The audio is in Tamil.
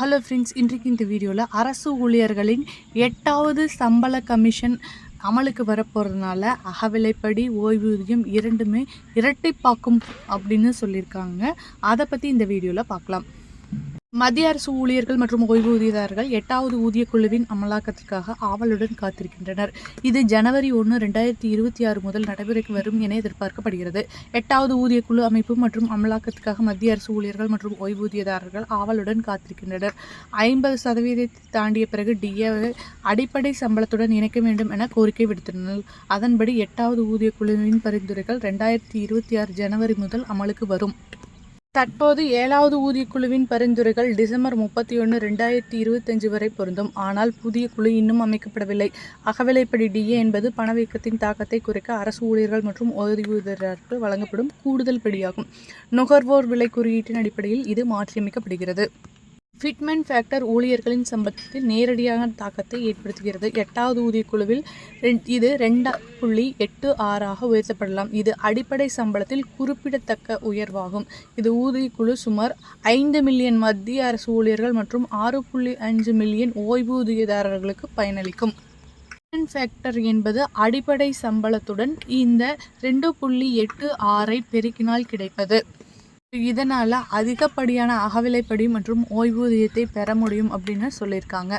ஹலோ ஃப்ரெண்ட்ஸ் இன்றைக்கு இந்த வீடியோவில் அரசு ஊழியர்களின் எட்டாவது சம்பள கமிஷன் அமலுக்கு வரப்போகிறதுனால அகவிலைப்படி ஓய்வூதியம் இரண்டுமே இரட்டைப்பாக்கும் அப்படின்னு சொல்லியிருக்காங்க. அதை பற்றி இந்த வீடியோவில் பார்க்கலாம். மத்திய அரசு ஊழியர்கள் மற்றும் ஓய்வூதியதாரர்கள் எட்டாவது ஊதிய குழுவின் அமலாக்கத்திற்காக ஆவலுடன் காத்திருக்கின்றனர். இது ஜனவரி ஒன்று ரெண்டாயிரத்தி இருபத்தி ஆறு முதல் நடைமுறைக்கு வரும் என எதிர்பார்க்கப்படுகிறது. எட்டாவது ஊதிய குழு அமைப்பு மற்றும் அமலாக்கத்திற்காக மத்திய அரசு ஊழியர்கள் மற்றும் ஓய்வூதியதாரர்கள் ஆவலுடன் காத்திருக்கின்றனர். ஐம்பது சதவீதத்தை தாண்டிய பிறகு டிஏவை அடிப்படை சம்பளத்துடன் இணைக்க வேண்டும் என கோரிக்கை விடுத்துள்ளனர் அதன்படி எட்டாவது ஊதிய குழுவின் பரிந்துரைகள் ரெண்டாயிரத்தி இருபத்தி ஆறு ஜனவரி முதல் அமலுக்கு வரும். தற்போது ஏழாவது ஊதியக்குழுவின் பரிந்துரைகள் டிசம்பர் முப்பத்தி ஒன்று ரெண்டாயிரத்தி இருபத்தஞ்சு வரை பொருந்தும். ஆனால் புதிய குழு இன்னும் அமைக்கப்படவில்லை. அகவிலைப்படி டிஏ என்பது பணவீக்கத்தின் தாக்கத்தை குறைக்க அரசு ஊழியர்கள் மற்றும் ஓய்வூதியர்களுக்கு வழங்கப்படும் கூடுதல் படியாகும். நுகர்வோர் விலை குறியீட்டின் அடிப்படையில் இது மாற்றியமைக்கப்படுகிறது. ஃபிட்மென்ட் ஃபேக்டர் ஊழியர்களின் சம்பளத்தில் நேரடியான தாக்கத்தை ஏற்படுத்துகிறது. எட்டாவது ஊதியக்குழுவில் ரெண்- இது ரெண்டு புள்ளி எட்டு ஆறாக உயர்த்தப்படலாம். இது அடிப்படை சம்பளத்தில் குறிப்பிடத்தக்க உயர்வாகும். இது ஊதியக்குழு சுமார் ஐந்து மில்லியன் மத்திய அரசு ஊழியர்கள் மற்றும் ஆறு புள்ளி அஞ்சு மில்லியன் ஓய்வூதியதாரர்களுக்கு பயனளிக்கும். ஃபிட்மெண்ட் ஃபேக்டர் என்பது அடிப்படை சம்பளத்துடன் இந்த ரெண்டு புள்ளி எட்டு ஆறை பெருக்கினால் கிடைப்பது. இதனால் அதிகப்படியான அகவிலைப்படி மற்றும் ஓய்வூதியத்தை பெற முடியும் அப்படின்னு சொல்லியிருக்காங்க.